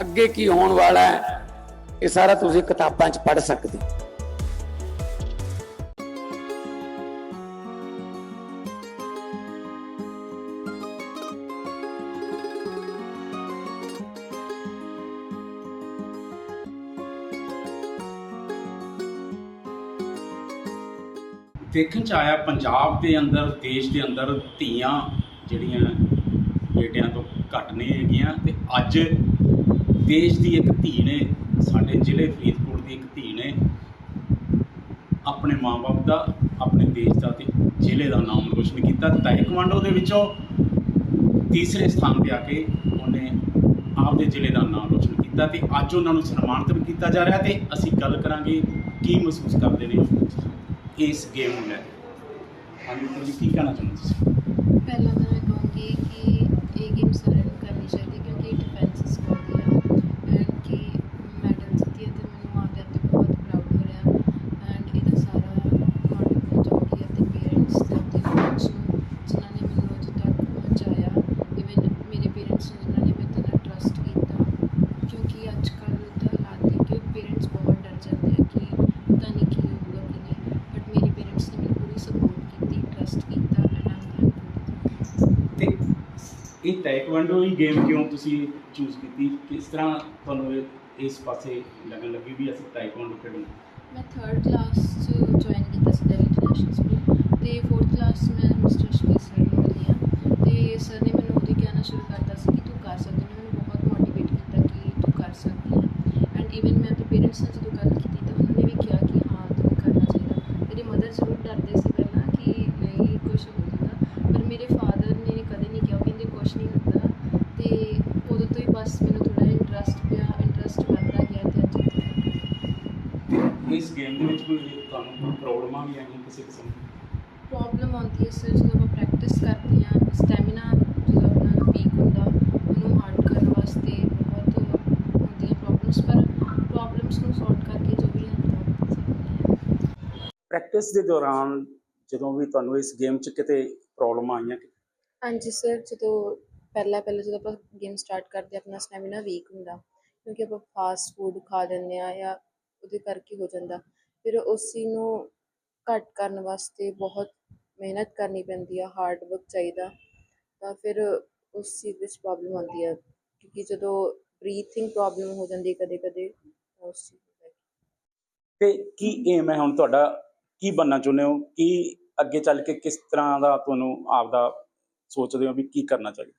ਅੱਗੇ ਕੀ ਹੋਣ ਵਾਲਾ ਹੈ, ਇਹ ਸਾਰਾ ਤੁਸੀਂ ਕਿਤਾਬਾਂ 'ਚ ਪੜ੍ਹ ਸਕਦੇ ਹੋ। ਦੇਖਣ ਚ ਆਇਆ ਪੰਜਾਬ ਦੇ ਅੰਦਰ, ਦੇਸ਼ ਦੇ ਅੰਦਰ ਧੀਆਂ ਜਿਹੜੀਆਂ ਬੇਟਿਆਂ ਤੋਂ ਘੱਟ ਨਹੀਂ ਹੈਗੀਆਂ, ਤੇ ਅੱਜ ਦੇਸ਼ ਦੀ ਇੱਕ ਧੀ ਨੇ, ਸਾਡੇ ਜ਼ਿਲ੍ਹੇ ਫਰੀਦਕੋਟ ਦੀ ਇੱਕ ਧੀ ਨੇ ਆਪਣੇ ਮਾਪੇ ਦਾ, ਆਪਣੇ ਦੇਸ਼ ਦਾ ਤੇ ਜ਼ਿਲ੍ਹੇ ਦਾ ਨਾਮ ਰੋਸ਼ਨ ਕੀਤਾ ਤਾਇਕਵਾਂਡੋ ਦੇ ਵਿੱਚੋਂ ਤੀਸਰੇ ਸਥਾਨ ਤੇ ਆ ਕੇ ਉਹਨੇ ਆਪਦੇ ਜ਼ਿਲ੍ਹੇ ਦਾ ਨਾਮ ਰੋਸ਼ਨ ਕੀਤਾ ਤੇ ਅੱਜ ਉਹਨਾਂ ਨੂੰ ਸਨਮਾਨਿਤ ਵੀ ਕੀਤਾ ਜਾ ਰਿਹਾ ਤੇ ਅਸੀਂ ਗੱਲ ਕਰਾਂਗੇ ਕੀ ਮਹਿਸੂਸ ਕਰਦੇ ਨੇ ਇਸ ਗੇਮ ਨੂੰ ਲੈ ਕੇ। ਹਾਂਜੀ ਤੁਸੀਂ ਕੀ ਕਹਿਣਾ ਚਾਹੁੰਦੇ ਤੁਸੀਂ? ਪਹਿਲਾਂ ਤਾਂ ਮੈਂ ਕਹੂੰਗੀ ਕਿ ਇਹ ਗੇਮ ਸਾਰਿਆਂ ਨੂੰ ਕਰਨੀ ਚਾਹੀਦੀ ਕਿਉਂਕਿ ਇਹ ਡਿਫੈਂਸ ਸਿਖਾਉਂਦੀ ਆ ਐਂਡ ਕਿ ਮੈਡਲ ਜਿੱਤੀ ਹੈ ਤੇ ਮੈਨੂੰ ਆਪਦੇ ਆਪ ਤੇ ਬਹੁਤ ਪ੍ਰਾਊਡ ਹੋ ਰਿਹਾ ਐਂਡ ਇਹਦਾ ਸਾਰਾ ਕੰਟਰੀਬਿਊਟ ਚਾਹੁੰਦੀ ਅਤੇ ਪੇਰੈਂਟਸ ਤੇ ਆਪਣੇ ਕੋਚ ਨੂੰ ਜਿਨ੍ਹਾਂ ਨੇ ਮੈਨੂੰ ਅੱਜ ਤੱਕ ਪਹੁੰਚਾਇਆ ਇਵਨ ਮੇਰੇ ਪੇਰੈਂਟਸ ਨੇ ਜਿਨ੍ਹਾਂ ਨੇ ਮੇਰੇ ਤੇ ਟਰਸਟ ਕੀਤਾ ਕਿਉਂਕਿ ਅੱਜ ਕੱਲ੍ਹ ਦਾ ਹਾਲਾਤ ਦੇਖ ਕੇ ਪੇਰੈਂਟਸ ਬਹੁਤ ਡਰ ਜਾਂਦੇ ਆ ਕਿ ਪਤਾ ਨਹੀਂ ਕੀ ਹੋਊਗਾ ਕਿ ਨਹੀਂ ਬਟ ਮੇਰੇ ਪੇਰੈਂਟਸ ਨੇ ਮੈਨੂੰ ਪੂਰੀ ਸਪੋਰਟ ਕੀਤੀ ਟਰਸਟ ਕੀਤਾ ਐਂਡ ਆਮ ਥੈਂਕਫੁਲ ਤੇ ਇਹ ਤਾਇਕਵਾਂਡੋ ਹੀ ਗੇਮ ਕਿਉਂ ਤੁਸੀਂ ਚੂਜ਼ ਕੀਤੀ? ਕਿਸ ਤਰ੍ਹਾਂ ਤੁਹਾਨੂੰ ਇਹ- ਇਸ ਪਾਸੇ ਲੱਗਣ ਲੱਗੀ ਵੀ ਅਸੀਂ ਤਾਇਕਵਾਂਡੋ ਖੇਡਣਾ? ਮੈਂ ਥਰਡ ਕਲਾਸ 'ਚ ਜੁਆਇਨ ਕੀਤਾ ਸੀ ਦਿੱਲੀ ਇੰਟਰਨੈਸ਼ਨਲ ਸਕੂਲ ਤੇ ਫੋਰਥ ਕਲਾਸ 'ਚ ਮੈਂ ਮਿਸਟਰ ਸ਼ਕੀ ਸਰ ਨੂੰ ਮਿਲੀ ਹਾਂ ਤੇ ਸਰ ਨੇ ਮੈਨੂੰ ਉਦੋਂ ਹੀ ਕਹਿਣਾ ਸ਼ੁਰੂ ਕਰਤਾ ਸੀ ਕਿ ਤੂੰ ਕਰ ਸਕਦੀ ਹੈ ਮੈਨੂੰ ਬਹੁਤ ਮੋਟੀਵੇਟ ਕੀਤਾ ਕਿ ਤੂੰ ਕਰ ਸਕਦੀ ਹੈ ਐਂਡ ਇਵਨ ਮੈਂ ਆਪਣੇ ਪੇਰੈਂਟਸ ਨਾਲ ਜਦੋਂ ਗੱਲ ਕੀਤੀ ਤਾਂ ਉਹਨਾਂ ਨੇ ਵੀ ਕਿਹਾ ਕਿ ਹਾਂ ਤੈਨੂੰ ਕਰਨਾ ਚਾਹੀਦਾ ਮੇਰੇ ਮਦਰ ਜ਼ਰੂਰ ਡਰਦੇ ਸੀ ਪਹਿਲਾਂ ਕਿ ਨਹੀਂ ਕੁਝ ਹੋ ਜਾਂਦਾ ਪਰ ਮੇਰੇ ਫਾਦਰ ਨੇ ਕਦੇ ਨਹੀਂ ਕਿਹਾ ਉਹ ਕਹਿੰਦੇ ਕੁਝ ਨਹੀਂ ਹੁੰਦਾ ਤੇ ਉਦੋਂ ਤੋਂ ਹੀ ਬਸ ਮੈਨੂੰ ਥੋੜਾ ਇੰਟਰਸਟ ਪਿਆ ਇੰਟਰਸਟ ਵੱਧਦਾ ਗਿਆ ਤੇ ਅੱਜ ਇੱਥੇ ਤੱਕ ਤੇ ਇਸ ਗੇਮ ਦੇ ਵਿੱਚ ਕੋਈ ਤੁਹਾਨੂੰ ਕੋਈ ਪ੍ਰੋਬਲਮਾਂ ਵੀ ਆਈਆਂ ਕਿਸੇ ਕਿਸਮ ਦੀ? ਪ੍ਰੋਬਲਮ ਆਉਂਦੀ ਹੈ ਸਰ ਜਦੋਂ ਆਪਾਂ ਪ੍ਰੈਕਟਿਸ ਕਰਦੇ ਹਾਂ ਸਟੈਮਿਨਾ ਜਦੋਂ ਆਪਣਾ ਵੀਕ ਹੁੰਦਾ ਉਹਨੂੰ ਹਾਰਡ ਕਰਨ ਵਾਸਤੇ ਬਹੁਤ ਹੁੰਦੀਆਂ ਪ੍ਰੋਬਲਮਸ ਪਰ ਪ੍ਰੋਬਲਮਸ ਨੂੰ ਸੌਲਵ ਕਰਕੇ ਜੋ ਵੀ ਹੁੰਦਾ ਪ੍ਰੈਕਟਿਸ ਦੇ ਦੌਰਾਨ ਜਦੋਂ ਵੀ ਤੁਹਾਨੂੰ ਇਸ ਗੇਮ 'ਚ ਕਿਤੇ ਪ੍ਰੋਬਲਮ ਆਈਆਂ ਹਾਂਜੀ ਸਰ ਜਦੋਂ ਪਹਿਲਾਂ ਪਹਿਲਾਂ ਜਦੋਂ ਆਪਾਂ ਗੇਮ ਸਟਾਰਟ ਕਰਦੇ ਆਪਣਾ ਸਟੈਮਿਨਾ ਵੀਕ ਹੁੰਦਾ। ਕਿਉਂਕਿ ਆਪਾਂ ਫਾਸਟ ਫੂਡ ਖਾ ਲੈਂਦੇ ਆ ਜਾਂ ਉਹਦੇ ਕਰਕੇ ਹੋ ਜਾਂਦਾ। ਫਿਰ ਉਸ ਚੀਜ਼ ਨੂੰ ਘੱਟ ਕਰਨ ਵਾਸਤੇ ਬਹੁਤ ਮਿਹਨਤ ਕਰਨੀ ਪੈਂਦੀ ਆ ਹਾਰਡ ਵਰਕ ਚਾਹੀਦਾ। ਤਾਂ ਫਿਰ ਉਸ ਚੀਜ਼ ਵਿੱਚ ਪ੍ਰੋਬਲਮ ਆਉਂਦੀ ਹੈ ਕਿਉਂਕਿ ਜਦੋਂ ਬਰੀਥਿੰਗ ਪ੍ਰੋਬਲਮ ਹੋ ਜਾਂਦੀ ਹੈ ਕਦੇ ਕਦੇ ਉਸ ਚੀਜ਼ ਨੂੰ ਲੈ ਕੇ। ਤੇ ਕੀ ਏਮ ਹੈ ਹੁਣ ਤੁਹਾਡਾ? ਕੀ ਬੰਨਾ ਚਾਹੁੰਦੇ ਹੋ? ਕੀ ਅੱਗੇ ਚੱਲ ਕੇ ਕਿਸ ਤਰ੍ਹਾਂ ਦਾ ਤੁਹਾਨੂੰ ਆਪਦਾ ਸੋਚਦੇ ਹੋ ਵੀ ਕੀ ਕਰਨਾ ਚਾਹੀਦਾ?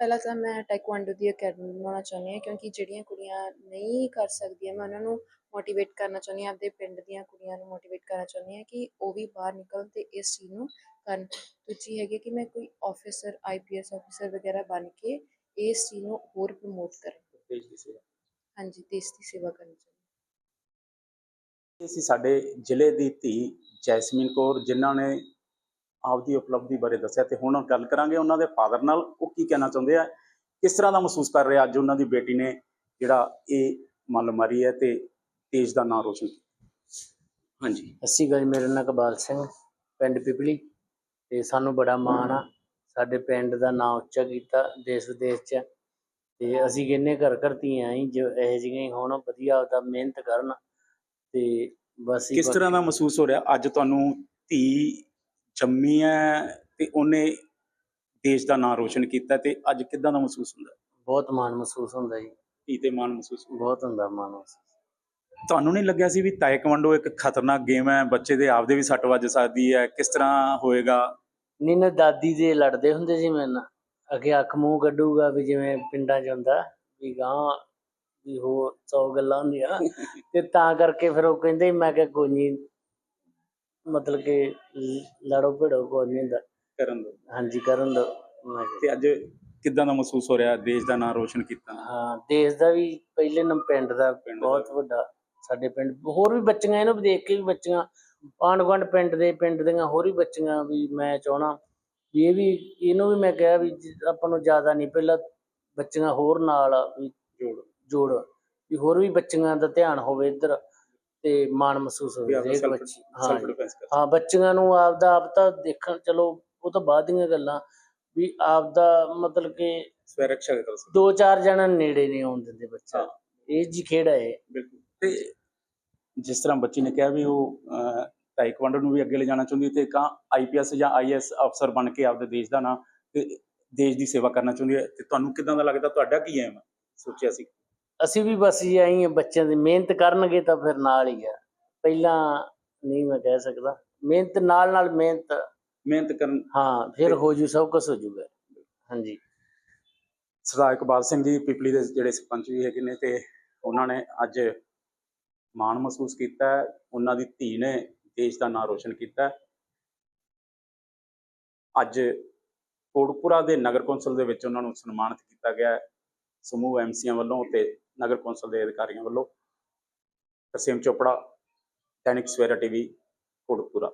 ਪਹਿਲਾਂ ਤਾਂ ਮੈਂ ਟਾਈਕਵਾਂਡੋ ਦੀ ਅਕੈਡਮੀ ਬਣਾਉਣਾ ਚਾਹੁੰਦੀ ਹਾਂ ਕਿਉਂਕਿ ਜਿਹੜੀਆਂ ਕੁੜੀਆਂ ਨਹੀਂ ਕਰ ਸਕਦੀਆਂ ਮੈਂ ਉਹਨਾਂ ਨੂੰ ਮੋਟੀਵੇਟ ਕਰਨਾ ਚਾਹੁੰਦੀ ਹਾਂ ਆਪਦੇ ਪਿੰਡ ਦੀਆਂ ਕੁੜੀਆਂ ਨੂੰ ਮੋਟੀਵੇਟ ਕਰਨਾ ਚਾਹੁੰਦੀ ਹਾਂ ਕਿ ਉਹ ਵੀ ਬਾਹਰ ਨਿਕਲਣ ਤੇ ਇਸ ਚੀਜ਼ ਨੂੰ ਕਰਨ। ਦੂਜੀ ਹੈਗੀ ਕਿ ਮੈਂ ਕੋਈ ਆਫੀਸਰ ਆਈਪੀਐਸ ਆਫੀਸਰ ਵਗੈਰਾ ਬਣ ਕੇ ਇਸ ਚੀਜ਼ ਨੂੰ ਹੋਰ ਪ੍ਰਮੋਟ ਕਰਾਂ। ਦੇਸ਼ ਦੀ ਸੇਵਾ। ਹਾਂਜੀ ਦੇਸ਼ ਦੀ ਸੇਵਾ ਕਰਨੀ ਚਾਹੁੰਦੀ ਇਹ ਸੀ ਸਾਡੇ ਜ਼ਿਲ੍ਹੇ ਦੀ ਧੀ ਜੈਸਮੀਨ ਕੌਰ ਜਿਨ੍ਹਾਂ ਨੇ ਆਪਦੀ ਉਪਲਬਧੀ ਬਾਰੇ ਦੱਸਿਆ ਤੇ ਹੁਣ ਗੱਲ ਕਰਾਂਗੇ ਉਹਨਾਂ ਦੇ ਫਾਦਰ ਨਾਲ। ਉਹ ਕੀ ਕਹਿਣਾ ਚਾਹੁੰਦੇ ਆ? ਕਿਸ ਤਰ੍ਹਾਂ ਦਾ ਮਹਿਸੂਸ ਕਰ ਰਿਹਾ ਅੱਜ ਉਹਨਾਂ ਦੀ ਬੇਟੀ ਨੇ ਜਿਹੜਾ ਇਹ ਮੱਲ ਮਾਰੀ ਹੈ ਤੇ ਦੇਸ਼ ਦਾ ਨਾਮ ਰੋਸ਼ਨ ਕੀਤਾ। ਹਾਂਜੀ। ਅਕਾਲ ਜੀ ਮੇਰਾ ਨਾਮ ਕਬਾਲ ਸਿੰਘ ਪਿੰਡ ਪਿਪਲੀ ਤੇ ਸਾਨੂੰ ਬੜਾ ਮਾਣ ਆ। ਸਾਡੇ ਪਿੰਡ ਦਾ ਨਾਂ ਉੱਚਾ ਕੀਤਾ ਦੇਸ਼ ਵਿਦੇਸ਼ 'ਚ। ਤੇ ਅਸੀਂ ਕਹਿੰਨੇ ਘਰ ਘਰ ਧੀਆਂ ਹੀ ਜੋ ਇਹੋ ਜਿਹੀਆਂ ਹੀ ਹੋਣ ਵਧੀਆ ਆਪਦਾ ਮਿਹਨਤ ਕਰਨ। ਤੇ ਬਸ ਕਿਸ ਤਰ੍ਹਾਂ ਦਾ ਮਹਿਸੂਸ ਹੋ ਰਿਹਾ? ਅੱਜ ਤੁਹਾਨੂੰ ਧੀ ਜੰਮੀ ਹੈ ਤੇ ਉਹਨੇ ਦੇਸ਼ ਦਾ ਨਾਮ ਰੋਸ਼ਨ ਕੀਤਾ ਤੇ ਅੱਜ ਕਿੱਦਾਂ ਦਾ ਮਹਿਸੂਸ ਹੁੰਦਾ? ਬਹੁਤ ਮਾਣ ਮਹਿਸੂਸ ਹੁੰਦਾ ਜੀ। ਧੀ ਤੇ ਮਾਣ ਮਹਿਸੂਸ ਬਹੁਤ ਹੁੰਦਾ ਮਾਣ ਮਹਿਸੂਸ। ਤੁਹਾਨੂੰ ਨਹੀਂ ਲੱਗਿਆ ਸੀ ਵੀ ਤਾਇਕਵਾਂਡੋ ਇੱਕ ਖਤਰਨਾਕ ਗੇਮ ਹੈ? ਬੱਚੇ ਦੇ ਆਪਦੇ ਵੀ ਸੱਟ ਵੱਜ ਸਕਦੀ ਹੈ। ਕਿਸ ਤਰ੍ਹਾਂ ਹੋਏਗਾ? ਨਹੀਂ ਨਾ ਦਾਦੀ ਦੇ ਲੜਦੇ ਹੁੰਦੇ ਸੀ ਮੇਰੇ ਨਾਲ ਅਗੇ ਅੱਖ ਮੂੰਹ ਕੱਢੂਗਾ ਵੀ ਜਿਵੇਂ ਪਿੰਡਾਂ 'ਚ ਹੁੰਦਾ ਵੀ ਗਾਂ ਵੀ ਹੋਰ ਸੌ ਗੱਲਾਂ ਹੁੰਦੀਆਂ। ਤੇ ਤਾਂ ਕਰਕੇ ਫਿਰ ਉਹ ਕਹਿੰਦੇ ਮੈਂ ਕਿਹਾ ਕੋਈ ਮਤਲਬ ਕਿ ਲੜੋ ਭਿੜੋ ਕੋਈ ਨਹੀਂ ਹੁੰਦਾ। ਕਰਨ ਦੋ। ਹਾਂਜੀ ਕਰਨ ਦੋ। ਮੈਂ ਤੇ ਅੱਜ ਕਿੱਦਾਂ ਦਾ ਮਹਿਸੂਸ ਹੋ ਰਿਹਾ? ਦੇਸ਼ ਦਾ ਨਾਮ ਰੋਸ਼ਨ ਕੀਤਾ। ਹਾਂ ਦੇਸ਼ ਦਾ ਵੀ ਪਹਿਲੇ ਨੰਬਰ ਪਿੰਡ ਦਾ। ਬਹੁਤ ਵੱਡਾ ਸਾਡੇ ਪਿੰਡ ਹੋਰ ਵੀ ਬੱਚੀਆਂ ਇਹਨੂੰ ਵੀ ਦੇਖ ਕੇ ਵੀ ਬੱਚੀਆਂ ਆਂਢ ਗੁਆਂਢ ਪਿੰਡ ਦੇ ਪਿੰਡ ਦੀਆਂ ਹੋਰ ਵੀ ਬੱਚੀਆਂ ਵੀ ਮੈਂ ਚਾਹਣਾ ਵੀ ਇਹ ਵੀ ਇਹਨੂੰ ਵੀ ਮੈਂ ਕਿਹਾ ਵੀ ਜ- ਆਪਾਂ ਨੂੰ ਜ਼ਿਆਦਾ ਨਹੀਂ ਪਹਿਲਾਂ ਬੱਚੀਆਂ ਹੋਰ ਨਾਲ ਵੀ ਜੋੜ ਜੋੜ ਵੀ ਹੋਰ ਵੀ ਬੱਚੀਆਂ ਦਾ ਧਿਆਨ ਹੋਵੇ ਇੱਧਰ ਤੇ ਮਾਣ ਮਹਿਸੂਸ ਵੀ ਹੋਵੇ ਆਪਦਾ ਹਰੇਕ ਬੱਚੀ ਹਾਂ self ਜੀ। defense ਕਰ ਹਾਂ ਬੱਚੀਆਂ ਨੂੰ ਆਪਦਾ ਆਪ ਤਾਂ ਦੇਖਣ ਚਲੋ ਉਹ ਤਾਂ ਬਾਅਦ ਦੀਆਂ ਗੱਲਾਂ ਵੀ ਆਪਦਾ ਮਤਲਬ ਕਿ ਸਵੈ ਰੱਖਿਆ ਕਰ ਸਕਦਾ ਦੋ ਚਾਰ ਜਣਾ ਨੇੜੇ ਨਹੀਂ ਆਉਣ ਦਿੰਦੇ ਬੱਚਾ ਹਾਂ। ਇਹ ਜੀ ਖੇਡ ਹੈ ਇਹ। ਬਿਲਕੁਲ ਤੇ ਜਿਸ ਤਰ੍ਹਾਂ ਬੱਚੀ ਨੇ ਕਿਹਾ ਵੀ ਉਹ ਤਾਇਕਵਾਂਡੋ ਨੂੰ ਵੀ ਅੱਗੇ ਲੈ ਜਾਣਾ ਚਾਹੁੰਦੀ ਤੇ ਕਾਂ ਆਈਪੀਐਸ ਜਾਂ ਆਈਐਸ ਅਫਸਰ ਬਣ ਕੇ ਆਪਦੇ ਦੇਸ਼ ਦਾ ਨਾਂ ਤੇ ਦੇਸ਼ ਦੀ ਸੇਵਾ ਕਰਨਾ ਚਾਹੁੰਦੀ ਹੈ। ਤੇ ਤੁਹਾਨੂੰ ਕਿਦਾਂ ਦਾ ਲੱਗਦਾ? ਤੁਹਾਡਾ ਕੀ ਐਮ ਸੋਚਿਆ ਸੀ। ਅਸੀਂ ਵੀ ਬਸ ਜੀ ਆਈ ਹਾਂ ਬੱਚਿਆਂ ਦੀ ਮਿਹਨਤ ਕਰਨਗੇ ਤਾਂ ਫਿਰ ਨਾਲ ਹੀ ਆ। ਪਹਿਲਾਂ ਨਹੀਂ ਮੈਂ ਕਹਿ ਸਕਦਾ। ਮਿਹਨਤ ਨਾਲ ਨਾਲ ਮਿਹਨਤ। ਮਿਹਨਤ ਕਰਨ ਹਾਂ ਫਿਰ ਹੋ ਜੂ ਸਭ ਕੁਝ ਹੋ ਜੂਗਾ। ਹਾਂਜੀ। ਸਰਦਾਰ ਇਕਬਾਲ ਸਿੰਘ ਜੀ ਪਿਪਲੀ ਦੇ ਜਿਹੜੇ ਸਰਪੰਚ ਵੀ ਹੈਗੇ ਨੇ ਤੇ ਉਹਨਾਂ ਨੇ ਅੱਜ ਮਾਣ ਮਹਿਸੂਸ ਕੀਤਾ ਹੈ। ਉਹਨਾਂ ਦੀ ਧੀ ਨੇ ਦੇਸ਼ ਦਾ ਨਾਮ ਰੋਸ਼ਨ ਕੀਤਾ ਅੱਜ ਕੋਟਪੁਰਾ ਦੇ ਨਗਰ ਕੌਂਸਲ ਦੇ ਵਿੱਚ ਉਹਨਾਂ ਨੂੰ ਸਨਮਾਨਿਤ ਕੀਤਾ ਗਿਆ ਹੈ, ਸਮੂਹ ਐਮਸੀਆਂ ਵੱਲੋਂ ਤੇ ਨਗਰ ਕੌਂਸਲ ਦੇ ਅਧਿਕਾਰੀਆਂ ਵੱਲੋਂ ਤਰਸੇਮ ਚੋਪੜਾ, ਦੈਨਿਕ ਸਵੇਰਾ ਟੀਵੀ, ਕੋਟਪੁਰਾ